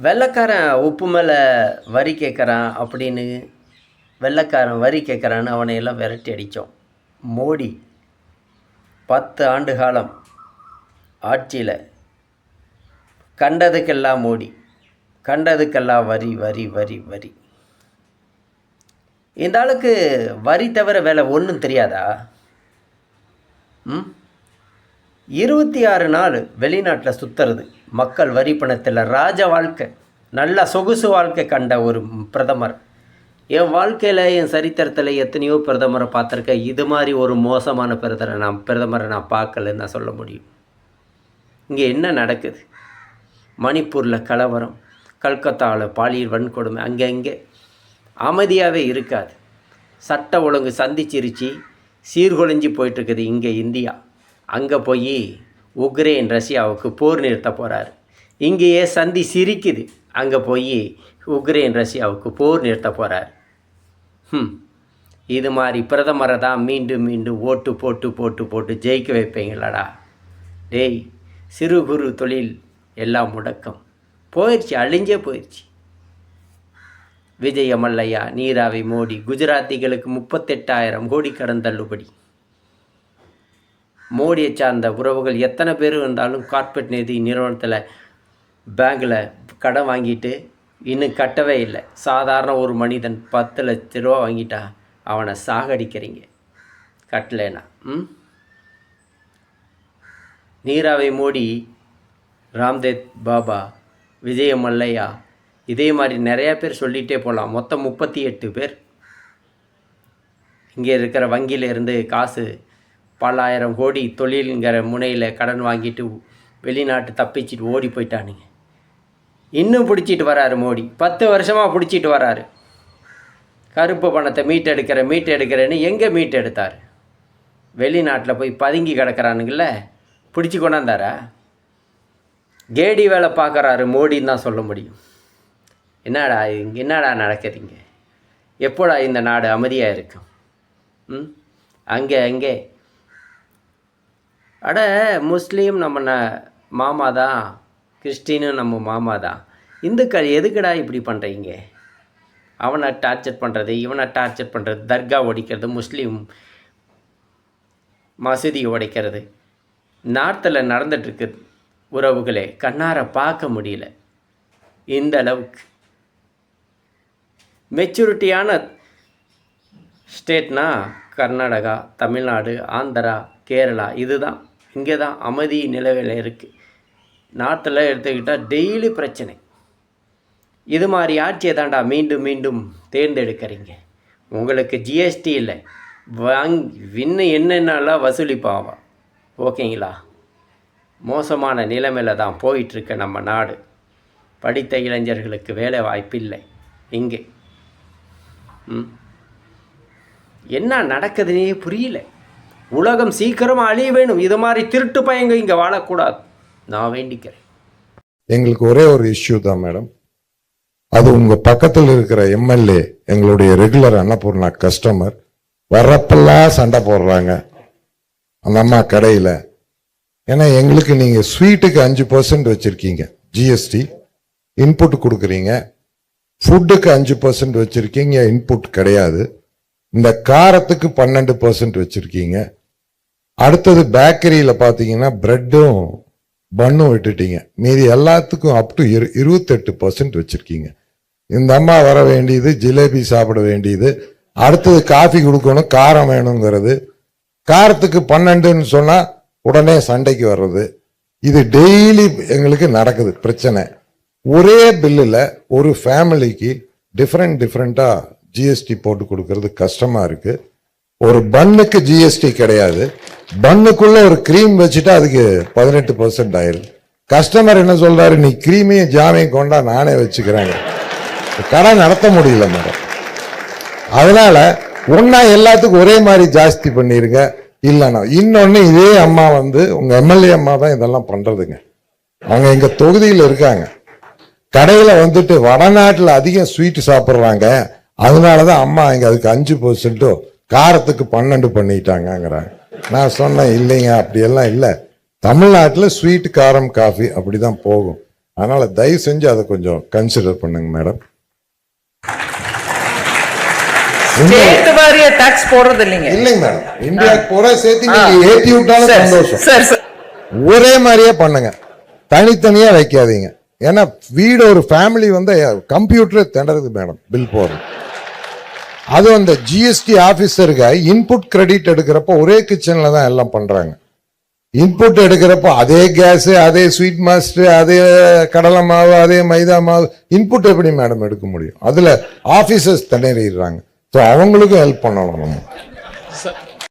வெள்ளைக்காரன் உப்பு மேலே வரி கேட்குறான் அப்படின்னு வெள்ளைக்காரன் வரி கேட்குறான்னு அவனையெல்லாம் விரட்டி அடித்தோம் மோடி பத்து ஆண்டு காலம் ஆட்சியில் கண்டதுக்கெல்லாம் மோடி கண்டதுக்கெல்லாம் வரி வரி வரி வரி. இந்த ஆளுக்கு வரி தவிர வேலை ஒன்றும் தெரியாதா? ம்? இருபத்தி ஆறு நாள் வெளிநாட்டில் சுற்றுறது மக்கள் வரி பணத்தில் ராஜ வாழ்க்கை. நல்ல சொகுசு வாழ்க்கை கண்ட ஒரு பிரதமர். என் வாழ்க்கையில் என் சரித்திரத்தில் எத்தனையோ பிரதமரை பார்த்துருக்கேன். இது மாதிரி ஒரு மோசமான பிரதமரை நான் பிரதமரை நான் பார்க்கலன்னு நான் சொல்ல முடியும். இங்கே என்ன நடக்குது? மணிப்பூரில் கலவரம். கல்கத்தாவில் பாலியல் வன்கொடுமை. அங்கே அங்கே அமைதியாகவே இருக்காது. சட்ட ஒழுங்கு சந்திச்சிருச்சு. சீர்குலைஞ்சி போயிட்டுருக்குது இங்கே இந்தியா. அங்கே போய் உக்ரைன் ரஷ்யாவுக்கு போர் நிறுத்த போகிறாரு இங்கேயே சந்தி சிரிக்குது. அங்கே போய் உக்ரைன் ரஷ்யாவுக்கு போர் நிறுத்த போகிறார் ம் இது மாதிரி பிரதமரை தான் மீண்டும் மீண்டும் ஓட்டு போட்டு போட்டு போட்டு ஜெயிக்க வைப்பீங்களாடா. டேய் சிறு குறு தொழில் எல்லாம் முடக்கம். போயிடுச்சு அழிஞ்சே போயிடுச்சு விஜய மல்லையா நீராவி மோடி குஜராத்திகளுக்கு முப்பத்தெட்டாயிரம் கோடி கடன் தள்ளுபடி. மோடியை சார்ந்த உறவுகள் எத்தனை பேர் இருந்தாலும் கார்ப்பரேட் நிதி நிறுவனத்தில் பேங்கில் கடன் வாங்கிட்டு இன்னும் கட்டவே இல்லை. சாதாரண ஒரு மனிதன் பத்து லட்ச ரூபா வாங்கிட்டா அவனை சாகடிக்கிறீங்க. கட்டலைனா ம்? நீராவை மோடி ராம்தேவ் பாபா விஜய மல்லையா இதே மாதிரி நிறையா பேர் சொல்லிகிட்டே போகலாம். மொத்தம் முப்பத்தி எட்டு பேர் இங்கே இருக்கிற வங்கியிலேருந்து காசு பல்லாயிரம் கோடி தொழிலுங்கிற முனையில் கடன் வாங்கிட்டு வெளிநாட்டு தப்பிச்சிட்டு ஓடி போயிட்டானுங்க. இன்னும் பிடிச்சிட்டு வராரு மோடி. பத்து வருஷமாக பிடிச்சிட்டு வராரு. கருப்பு பணத்தை மீட்டெடுக்கிற மீட்டெடுக்கிறேன்னு எங்கே மீட்டெடுத்தார்? வெளிநாட்டில் போய் பதுங்கி கிடக்கிறானுங்கள பிடிச்சி கொண்டாந்தாரா? கேடி வேலை பார்க்குறாரு மோடின்னு தான் சொல்ல முடியும். என்னடா இங்கே என்னடா நடக்குதுங்க? எப்போடா இந்த நாடு அமைதியாக இருக்கும்? ம்? அங்கே அங்கே. அட முஸ்லீம் நம்ம ந மாமா தான் கிறிஸ்டினும் நம்ம மாமா தான் இந்துக்கள் எதுக்குடா இப்படி பண்ணுறீங்க அவனை டார்ச்சர் பண்ணுறது இவனை டார்ச்சர் பண்ணுறது தர்கா ஒடிக்கிறது முஸ்லீம் மசூதி உடைக்கிறது நார்த்தில் நடந்துட்டுருக்கு உறவுகளே கண்ணார பார்க்க முடியல. இந்த அளவுக்கு. மெச்சூரிட்டியான ஸ்டேட்னா கர்நாடகா தமிழ்நாடு ஆந்திரா கேரளா இதுதான். இங்கே தான் அமைதி நிலவில் இருக்குது நாட்டில் எடுத்துக்கிட்டால் டெய்லி பிரச்சனை. இது மாதிரி ஆட்சியை தாண்டா மீண்டும் மீண்டும் தேர்ந்தெடுக்கிறீங்க. உங்களுக்கு ஜிஎஸ்டி இல்லை. வாங் இன்னும் என்னென்னலாம் வசூலிப்பாவா? ஓகேங்களா? மோசமான நிலைமையில தான் போயிட்டுருக்க நம்ம நாடு. படித்த இளைஞர்களுக்கு வேலை வாய்ப்பு இல்லை இங்கே. ம். என்ன நடக்குதுன்னே புரியல. உலகம் சீக்கிரமாக அழிய வேணும் இது மாதிரி திருட்டு பயங்க இங்கே வாழக்கூடாது. நான் வேண்டிக்கிறேன். எங்களுக்கு ஒரே ஒரு இஷ்யூ தான் மேடம் அது உங்க பக்கத்தில் இருக்கிற எம்எல்ஏ எங்களுடைய ரெகுலர் அன்னபூர்ணா கஸ்டமர் வர்றப்பெல்லாம் சண்டை போடுறாங்க. அந்த அம்மா கடையில். ஏன்னா எங்களுக்கு நீங்கள் ஸ்வீட்டுக்கு அஞ்சு பர்சன்ட் வச்சுருக்கீங்க. ஜிஎஸ்டி இன்புட் கொடுக்குறீங்க. ஃபுட்டுக்கு அஞ்சு பர்சன்ட் வச்சுருக்கீங்க. இன்புட் கிடையாது. இந்த காரத்துக்கு பன்னெண்டு பர்சன்ட் வச்சுருக்கீங்க. அடுத்தது பேக்கரியில் பார்த்தீங்கன்னா ப்ரெட்டும் பன்னும் விட்டுட்டீங்க. மீதி எல்லாத்துக்கும் அப் டு இரு இருபத்தெட்டு பர்சன்ட் வச்சுருக்கீங்க. இந்த அம்மா வர வேண்டியது ஜிலேபி சாப்பிட வேண்டியது. அடுத்தது காஃபி கொடுக்கணும் காரம் வேணுங்கிறது. காரத்துக்கு பன்னெண்டுன்னு சொன்னால் உடனே சண்டைக்கு வர்றது. இது டெய்லி எங்களுக்கு நடக்குது பிரச்சனை. ஒரே பில்லில் ஒரு ஃபேமிலிக்கு டிஃப்ரெண்ட் டிஃப்ரெண்ட்டாக ஜிஎஸ்டி போட்டு கொடுக்கறது கஷ்டமாக இருக்குது ஒரு பன்னுக்கு ஜிஎஸ்டி கிடையாது. பண்ணுக்குள்ள ஒரு க்ரீம் வச்சுட்டா அதுக்கு பதினெட்டு பர்சன்ட் ஆயிருது கஸ்டமர் என்ன சொல்றாரு? நீ க்ரீமையும் ஜாமையும் கொண்டா நானே வச்சுக்கிறேங்க கடை நடத்த முடியல மேடம். அதனால ஒன்னா எல்லாத்துக்கும் ஒரே மாதிரி ஜாஸ்தி பண்ணிருங்க. இல்லைன்னா இன்னொன்னு இதே அம்மா வந்து உங்க எம்எல்ஏ அம்மா தான் இதெல்லாம் பண்றதுங்க. அவங்க எங்க தொகுதியில் இருக்காங்க. கடையில் வந்துட்டு வடநாட்டில் அதிகம் ஸ்வீட்டு சாப்பிட்றாங்க. அதனால தான் அம்மா இங்கே அதுக்கு அஞ்சு பர்சன்ட்டும் காரத்துக்கு பன்னெண்டு பண்ணிட்டாங்கங்கிறாங்க. நான் சொன்னேன் இல்லைங்க அப்படியெல்லாம் இல்லை. தமிழ்நாட்டில் ஸ்வீட் காரம் காஃபி அப்படிதான் போகும். அதனால தயவு செஞ்சு அதை கொஞ்சம் கன்சிடர் பண்ணுங்க மேடம் ஒரே மாதிரியே பண்ணுங்க. தனித்தனியா வைக்காதீங்க. ஏன்னா வீடு ஒரு ஃபேமிலி வந்து கம்ப்யூட்டரே திணறுது மேடம் பில் போடுறது. அது அந்த ஜிஎஸ்டி ஆபீசருக்கு இன்புட் கிரெடிட் எடுக்கிறப்ப ஒரே கிச்சன்ல தான் எல்லாம் பண்றாங்க. இன்புட் எடுக்கிறப்ப அதே கேஸ் அதே ஸ்வீட் மாஸ்டர் அதே கடலை மாவு அதே மைதா மாவு இன்புட் எப்படி மேடம் எடுக்க முடியும்? அதுல ஆபீசர்ஸ் திணறிடுறாங்க. ஸோ அவங்களுக்கும் ஹெல்ப் பண்ணணும் நம்ம.